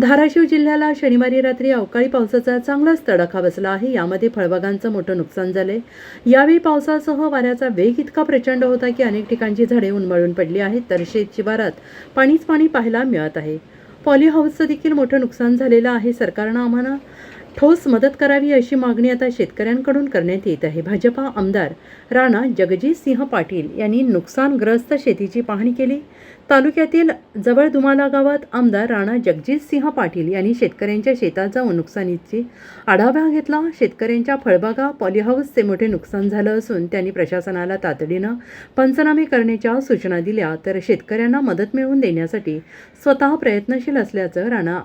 धाराशिव जिल्ह्याला शनिवारी रात्री अवकाळी पावसाचा चांगलाच तडाखा बसला आहे. यामध्ये फळबागांचं मोठं नुकसान झालंय. यावेळी पावसासह वाऱ्याचा वेग इतका प्रचंड होता की अनेक ठिकाणची झाडे उन्मळून पडली आहेत. तर शेत शिवारात पाणीच पाणी पाहायला मिळत आहे. पॉली हाऊसचं देखील मोठं नुकसान झालेलं आहे. सरकारनं आम्हाला ठोस मदत करावी अशी मागणी आता शेतकऱ्यांकडून करण्यात येत आहे. भाजपा आमदार राणा जगजित सिंह पाटील यांनी नुकसानग्रस्त शेतीची पाहणी केली. तालुक्यातील जवळ दुमाला गावात आमदार राणा जगजित सिंह पाटील यांनी शेतकऱ्यांच्या शेतात जाऊन नुकसानीची आढावा घेतला. शेतकऱ्यांच्या फळबागा पॉलीहाऊसचे मोठे नुकसान झालं असून त्यांनी प्रशासनाला तातडीनं पंचनामे करण्याच्या सूचना दिल्या. तर शेतकऱ्यांना मदत मिळवून देण्यासाठी स्वतः प्रयत्नशील असल्याचं राणा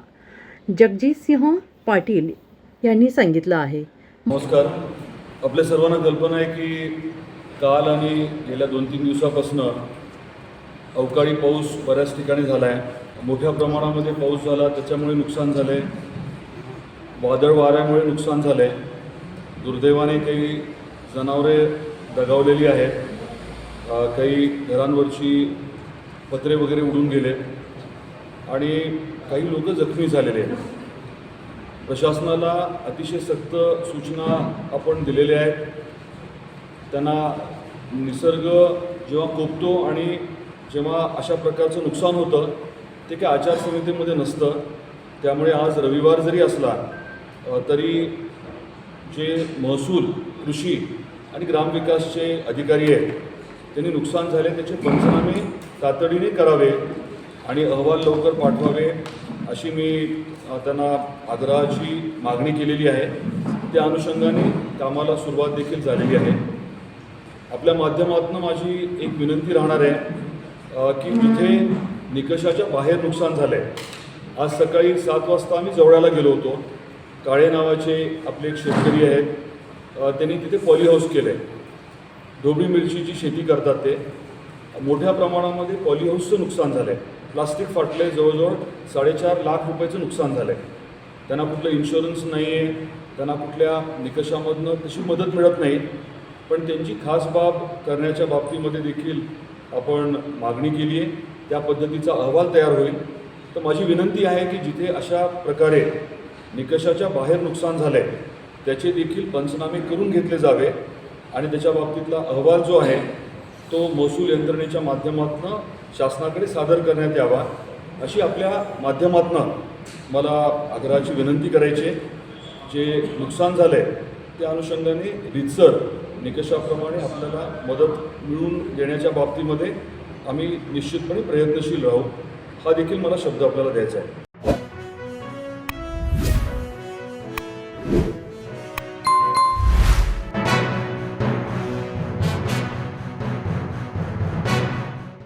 जगजितसिंह पाटील यांनी सांगितलं आहे. नमस्कार. आपल्या सर्वांना कल्पना आहे की काल आणि गेल्या दोन तीन दिवसापासून अवकाळी पाऊस बऱ्याच ठिकाणी झाला आहे मोठ्या प्रमाणामध्ये पाऊस झाला त्याच्यामुळे नुकसान झालं आहे वादळ वाऱ्यामुळे नुकसान झालं आहे दुर्दैवाने काही जनावरे दगावलेली आहेत. काही घरांवरची पत्रे वगैरे उडून गेले. आणि काही लोक जखमी झालेले आहेत. प्रशासनाला अतिशय सक्त सूचना आपण दिलेल्या आहेत. त्यांना निसर्ग जेव्हा कोपतो आणि जेव्हा अशा प्रकारचं नुकसान होतं ते काही आचारसंहितेमध्ये नसतं. त्यामुळे आज रविवार जरी असला तरी जे महसूल कृषी आणि ग्रामविकासचे अधिकारी आहेत त्यांनी नुकसान झाले त्याचे पंचनामे तातडीने करावे आणि अहवाल लवकर पाठवावे. अशी मी त्यांना आग्रहाची मागणी केलेली आहे. त्या अनुषंगाने कामाला सुरुवात देखील झालेली आहे. आपल्या माध्यमातून माझी एक विनंती राहणार आहे की जिथे निकषाच्या बाहेर नुकसान झालं आहे आज सकाळी सात वाजता आम्ही जवळाला गेलो होतो. काळे नावाचे आपले एक शेतकरी आहेत. त्यांनी तिथे पॉली हाऊस केलं आहे ढोबळी मिरचीची शेती करतात ते. मोठ्या प्रमाणामध्ये पॉली हाऊसचं नुकसान झालं आहे प्लास्टिक फाटले जवळजवळ साडेचार लाख रुपयाचं नुकसान झालं आहे त्यांना कुठलं इन्शुरन्स नाही आहे त्यांना कुठल्या निकषामधनं तशी मदत मिळत नाही पण त्यांची खास बाब करण्याच्या बाबतीमध्ये देखील आपण मागणी केली आहे त्या पद्धतीचा अहवाल तयार होईल. तर माझी विनंती आहे की जिथे अशा प्रकारे निकषाच्या बाहेर नुकसान झालं आहे त्याचे देखील पंचनामे करून घेतले जावे. आणि त्याच्या बाबतीतला अहवाल जो आहे तो महसूल यंत्रणेच्या माध्यमातून शासनाकडे सादर करण्यात यावा अशी आपल्या माध्यमातून मला आग्रहाची विनंती करायची आहे. जे नुकसान झालं आहे त्या अनुषंगाने रितसर निकषाप्रमाणे आपल्याला मदत मिळवून देण्याच्या बाबतीमध्ये आम्ही निश्चितपणे प्रयत्नशील राहू हा देखील मला शब्द आपल्याला द्यायचा आहे